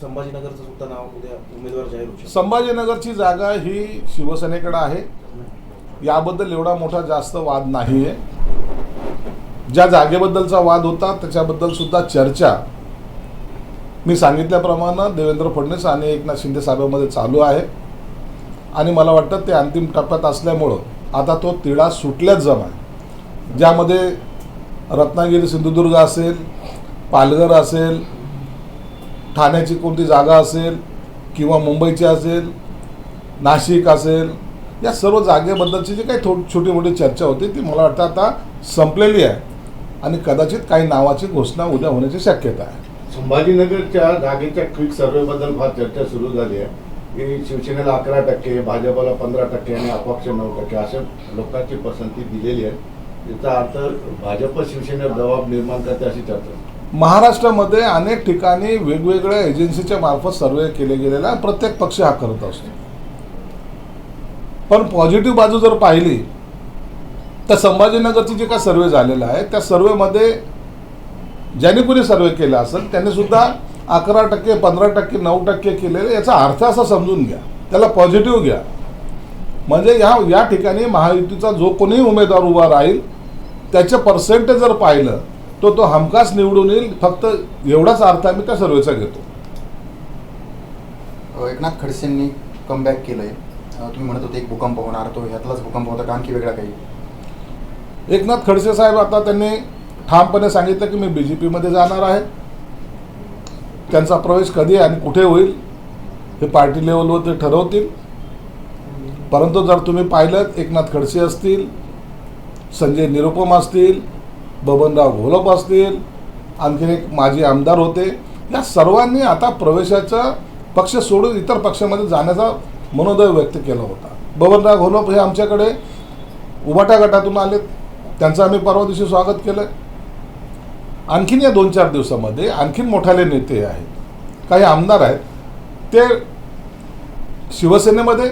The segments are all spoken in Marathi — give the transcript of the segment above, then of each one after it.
संभाजीनगरचं सुद्धा नाव उद्या उमेदवार जाहीर होऊ संभाजीनगरची जागा ही शिवसेनेकडे आहे. याबद्दल एवढा मोठा जास्त वाद नाही आहे ज्या जागेबद्दलचा वाद होता त्याच्याबद्दल सुद्धा चर्चा. मी सांगितल्याप्रमाणे देवेंद्र फडणवीस आणि एकनाथ शिंदे साहेबांमध्ये चालू आहे. आणि मला वाटतं ते अंतिम टप्प्यात असल्यामुळं आता तो तिढा सुटल्याच जमा ज्यामध्ये रत्नागिरी सिंधुदुर्ग असेल पालघर असेल ठाण्याची कोणती जागा असेल किंवा मुंबईची असेल नाशिक असेल या सर्व जागेबद्दलची जी काही थो छोटी मोठी चर्चा होती ती मला वाटतं आता संपलेली आहे. आणि कदाचित काही नावाची घोषणा उद्या होण्याची शक्यता आहे. संभाजीनगरच्या जागेच्या क्विक सर्वेबद्दल फार चर्चा सुरू झाली आहे. की शिवसेनेला अकरा टक्के भाजपला पंधरा टक्के आणि अपक्ष नऊ टक्के अशा लोकांची पसंती दिलेली आहे. याचा अर्थ भाजप शिवसेनेवर दबाव निर्माण करते अशी चर्चा. महाराष्ट्रामध्ये अनेक ठिकाणी वेगवेगळ्या एजन्सीच्या मार्फत सर्वे केले गेलेला आहे. प्रत्येक पक्ष हा करत असतो. पण पॉझिटिव्ह बाजू जर पाहिली तर संभाजीनगरची जे काय सर्वे झालेला आहे त्या सर्वेमध्ये ज्यांनी कुणी सर्वे केला असेल त्यांनी सुद्धा अकरा टक्के पंधरा टक्के नऊ टक्के केलेले याचा अर्थ असा समजून घ्या. त्याला पॉझिटिव्ह घ्या. म्हणजे या या ठिकाणी महायुतीचा जो कोणी उमेदवार उभा राहील त्याचे पर्सेंटेज जर पाहिलं तो तो हमखास निवडून येईल फक्त एवढाच अर्थ आम्ही त्या सर्वेचा घेतो. एकनाथ खडसेंनी कमबॅक केलंय. तुम्ही म्हणत होते एक भूकंप होणार तो ह्यातलाच भूकंप होता का आणखी वेगळा काही. एकनाथ खडसे साहेब आता त्यांनी ठामपणे सांगितलं की मी बी जे पीमध्ये जाणार आहे. त्यांचा प्रवेश कधी आणि कुठे होईल हे पार्टी लेवलवर ते ठरवतील. परंतु जर तुम्ही पाहिलं एकनाथ खडसे असतील संजय निरुपम असतील बबनराव घोलप असतील आणखीन एक माजी आमदार होते. या सर्वांनी आता प्रवेशाचा पक्ष सोडून इतर पक्षामध्ये जाण्याचा मनोदय व्यक्त केला होता. बबनराव घोलप हे आमच्याकडे उभाटा गटातून आलेत. त्यांचं आम्ही परवा दिवशी स्वागत केलं आणखीन या दोन चार दिवसामध्ये आणखीन मोठाले नेते आहेत. काही आमदार आहेत. ते शिवसेनेमध्ये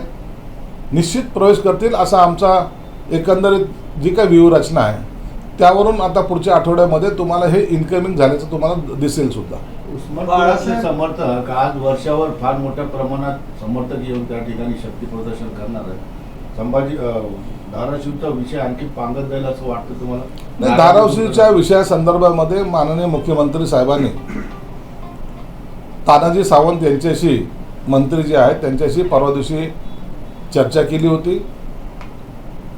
निश्चित प्रवेश करतील असा आमचा एकंदरीत जी काही व्यूहरचना आहे त्यावरून आता पुढच्या आठवड्यामध्ये तुम्हाला हे इन्कमिंग झाल्याचं तुम्हाला दिसेल सुद्धा. समर्थक आज वर्षावर फार मोठ्या प्रमाणात समर्थक येऊन त्या ठिकाणी शक्ती प्रदर्शन करणार आहेत. संभाजी धाराशिवचा विषय आणखी पांगत जाईल असं वाटतं तुम्हाला? नाही धाराशिवच्या विषयासंदर्भामध्ये माननीय मुख्यमंत्री साहेबांनी तानाजी सावंत यांच्याशी मंत्री जे आहेत त्यांच्याशी परवा दिवशी चर्चा केली होती.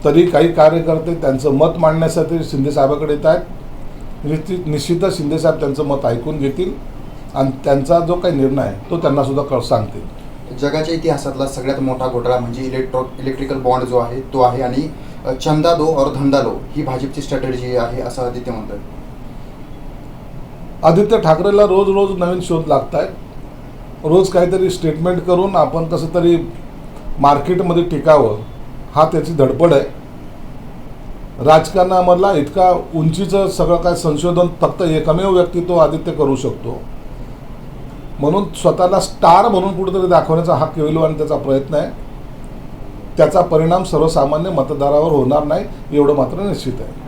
तरी काही कार्यकर्ते त्यांचं मत मांडण्यासाठी शिंदे साहेबाकडे येत आहेत. निश्चित निश्चितच शिंदे साहेब त्यांचं मत ऐकून घेतील आणि त्यांचा जो काही निर्णय आहे तो त्यांना सुद्धा कळ सांगतील. जगाच्या इतिहासातला सगळ्यात मोठा घोटाळा म्हणजे इलेक्ट्रो इलेक्ट्रिकल बॉन्ड जो आहे तो आहे आणि चंदा दो और धंदा लो ही भाजपची स्ट्रॅटेजी आहे असं आदित्य म्हणतात. आदित्य ठाकरेला रोज रोज नवीन शोध लागत आहेत रोज काहीतरी स्टेटमेंट करून आपण कसं तरी मार्केटमध्ये टिकावं. हा त्याची धडपड आहे. राजकारणामधला इतका उंचीचं सगळं काय संशोधन फक्त एकमेव व्यक्ती तो आदित्य करू शकतो. म्हणून स्वतःला स्टार म्हणून कुठेतरी दाखवण्याचा हा केविलवान त्याचा प्रयत्न आहे. त्याचा परिणाम सर्वसामान्य मतदारावर होणार नाही एवढं मात्र निश्चित आहे.